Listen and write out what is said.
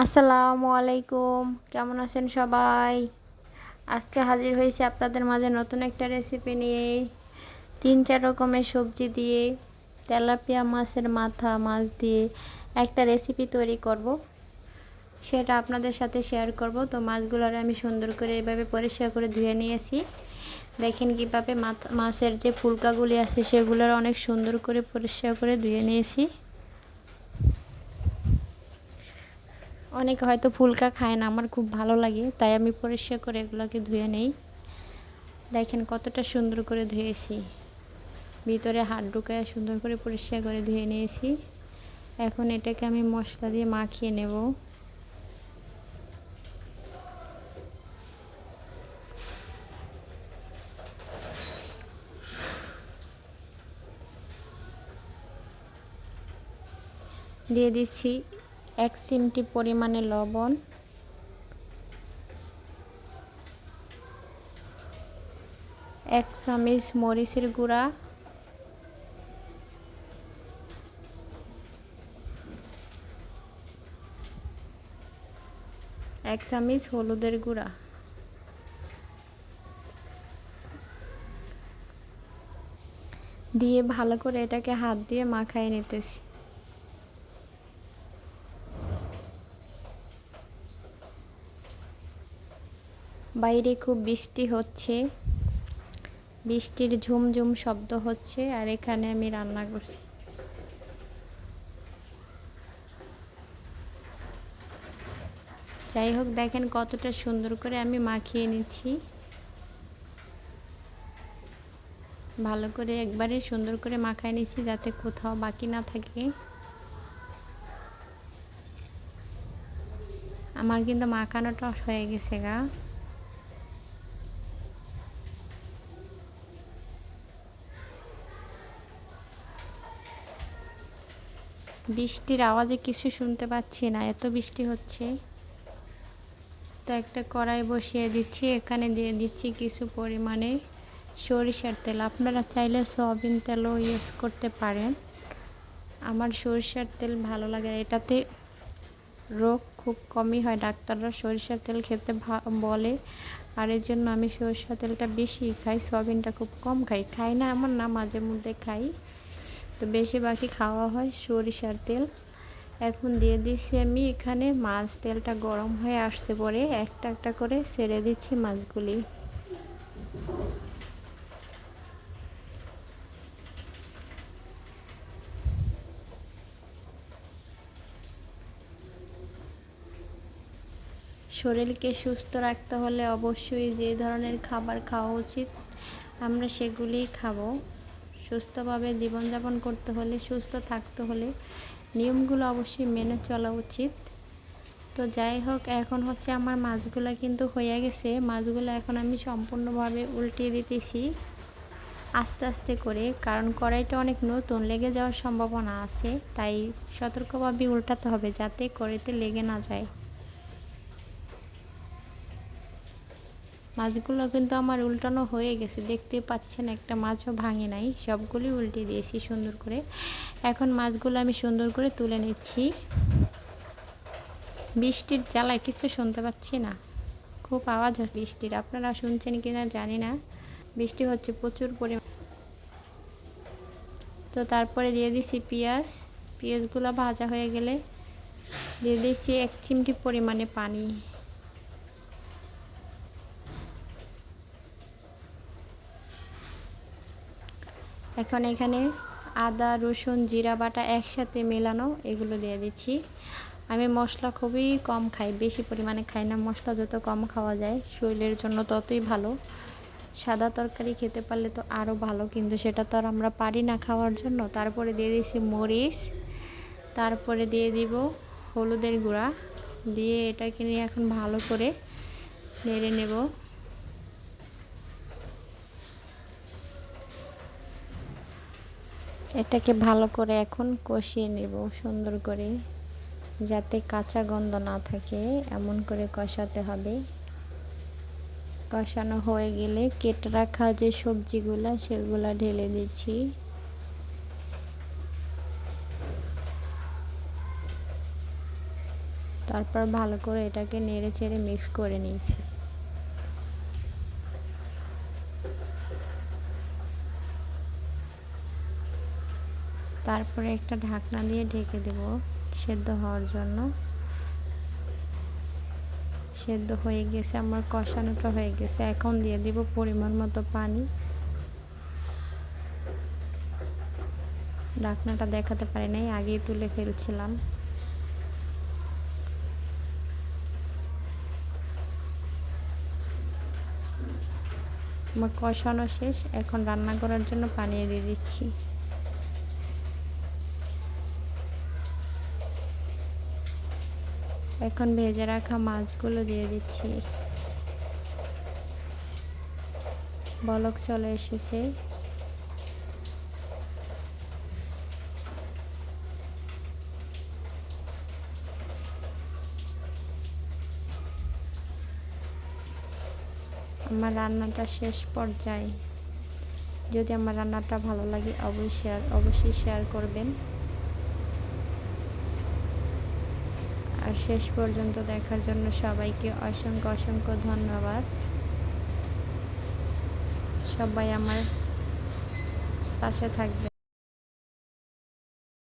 আসসালামু আলাইকুম। কেমন আছেন সবাই? আজকে হাজির হয়েছি আপনাদের মাঝে নতুন একটা রেসিপি নিয়ে। তিন, চার রকমের সবজি দিয়ে, তেলাপিয়া মাছের মাথা, মাছ দিয়ে একটা রেসিপি তৈরি করব। সেটা আপনাদের সাথে শেয়ার করব। তো মাছগুলোর আমি সুন্দর করে এভাবে পরিষ্কার করে ধুয়ে নিয়েছি। দেখেন কীভাবে মাছের যে ফুলকাগুলি আছে সেগুলোর অনেক সুন্দর করে পরিষ্কার করে ধুয়ে নিয়েছি। অনেকে হয়তো ফুলকা খায় না, আমার খুব ভালো লাগে, তাই আমি পরিষ্কার করে এগুলোকে ধুয়ে নেই। দেখেন কতটা সুন্দর করে ধুয়েছি। ভিতরে হাত ঢুকায় সুন্দর করে পরিষ্কার করে ধুয়ে নিয়েছি। এখন এটাকে আমি মশলা দিয়ে মাখিয়ে নেব। দিয়ে দিচ্ছি এক চিমটি পরিমাণে লবণ। এক চামিচ মরিচের গুঁড়া। এক চামিচ হলুদের গুঁড়া। দিয়ে ভালো করে এটাকে হাত দিয়ে মাখায় নিতেছি। বাইরে খুব বৃষ্টি হচ্ছে। বৃষ্টির ঝুমঝুম শব্দ হচ্ছে আর এখানে আমি রান্না করছি। যাই হোক, দেখেন কতটা সুন্দর করে আমি মাখিয়ে নিচ্ছি। ভালো করে একবারে সুন্দর করে মাখায় নিচ্ছি যাতে কোথাও বাকি না থাকে। আমার কিন্তু মাখানোটা হয়ে গেছে গা। বৃষ্টির আওয়াজে কিছু শুনতে পাচ্ছি না, এত বৃষ্টি হচ্ছে। তো একটা কড়াই বসিয়ে দিচ্ছি, এখানে দিয়ে দিচ্ছি কিছু পরিমাণে সরিষার তেল। আপনারা চাইলে সয়াবিন তেলও ইউজ করতে পারেন। আমার সরিষার তেল ভালো লাগে এটাতে রোগ খুব কমই হয়, ডাক্তাররা সরিষার তেল খেতে বলে। আর এর জন্য আমি সরিষার তেলটা বেশি খাই, সয়াবিনটা খুব কম খাই। খাই না এমন না, মাঝে মধ্যে খাই। তো বেশি বাকি খাওয়া হয় সরিষার তেল। এখন দিয়ে দিচ্ছি আমি এখানে মাছ তেলটা গরম হয়ে আসছে পরে একটা একটা করে ছেড়ে দিচ্ছি মাছগুলি। শরীরকে সুস্থ রাখতে হলে অবশ্যই যে ধরনের খাবার খাওয়া উচিত, আমরা সেগুলিই খাব। সুস্থভাবে জীবনযাপন করতে হলে, সুস্থ থাকতে হলে নিয়মগুলো অবশ্যই মেনে চলা উচিত। তো যাই হোক, এখন হচ্ছে আমার মাছগুলো কিন্তু হয়ে গেছে। মাছগুলো এখন আমি সম্পূর্ণভাবে উল্টিয়ে দিতেছি আস্তে আস্তে করে, কারণ কড়াইটা অনেক নতুন, লেগে যাওয়ার সম্ভাবনা আছে। তাই সতর্কভাবে উল্টাতে হবে যাতে কড়াইতে লেগে না যায়। মাছগুলো কিন্তু আমার উল্টানো হয়ে গেছে। দেখতে পাচ্ছেন একটা মাছও ভাঙে নাই। সবগুলি উল্টে দিয়েছি সুন্দর করে। এখন মাছগুলো আমি সুন্দর করে তুলে নিচ্ছি। বৃষ্টির জ্বালায় কিছু শুনতে পাচ্ছি না। খুব আওয়াজ হচ্ছে বৃষ্টির। আপনারা শুনছেন কি না জানি না। বৃষ্টি হচ্ছে প্রচুর পরিমাণ। তো তারপরে দিয়ে দিচ্ছি পেঁয়াজ। পেঁয়াজগুলো ভাজা হয়ে গেলে দিয়ে দিচ্ছি এক চিমটি পরিমাণে পানি। এখন এখানে আদা, রসুন, জিরা, বাটা একসাথে মেলানো, এগুলো দিয়ে দিচ্ছি। আমি মশলা খুবই কম খাই, বেশি পরিমাণে খাই না। মশলা যত কম খাওয়া যায়, শরীরের জন্য ততই ভালো। সাদা তরকারি খেতে পারলে তো আরও ভালো, কিন্তু সেটা তো আর আমরা পারি না খাওয়ার জন্য। তারপরে দিয়ে দিচ্ছি মরিচ, তারপরে দিয়ে দিব হলুদের গুঁড়া। দিয়ে এটাকে নিয়ে এখন ভালো করে নেড়ে নেব। এটাকে ভালো করে এখন কষিয়ে নেব, সুন্দর করে, যাতে কাঁচা গন্ধ না থাকে, এমন করে কষাতে হবে। কষানো হয়ে গেলে কেটে রাখা যে সবজিগুলো, সেগুলো ঢেলে দিচ্ছি। তারপর ভালো করে এটাকে নেড়ে চেড়ে মিক্স করে নিয়েছি তারপরে একটা ঢাকনা দিয়ে ঢেকে দেব সেদ্ধ হওয়ার জন্য। সেদ্ধ হয়ে গেছে, আমার কষানোটা হয়ে গেছে। এখন দিয়ে দিব পরিমাণ মতো পানি। ঢাকনাটা দেখাতে পারি নাই, আগেই তুলে ফেলছিলাম। আমার কষানো শেষ, এখন রান্না করার জন্য পানি দিয়ে দিচ্ছি। এখন ভেজে রাখা মাছগুলো দিয়ে দিচ্ছি। বলক চলে এসেছে। আমার রান্নাটা শেষ পর্যায়ে। যদি আমার রান্নাটা ভালো লাগে, অবশ্যই শেয়ার অবশ্যই শেয়ার করবেন। আর শেষ পর্যন্ত দেখার জন্য সবাইকে অসংখ্য অসংখ্য ধন্যবাদ। সবাই আমার পাশে থাকবে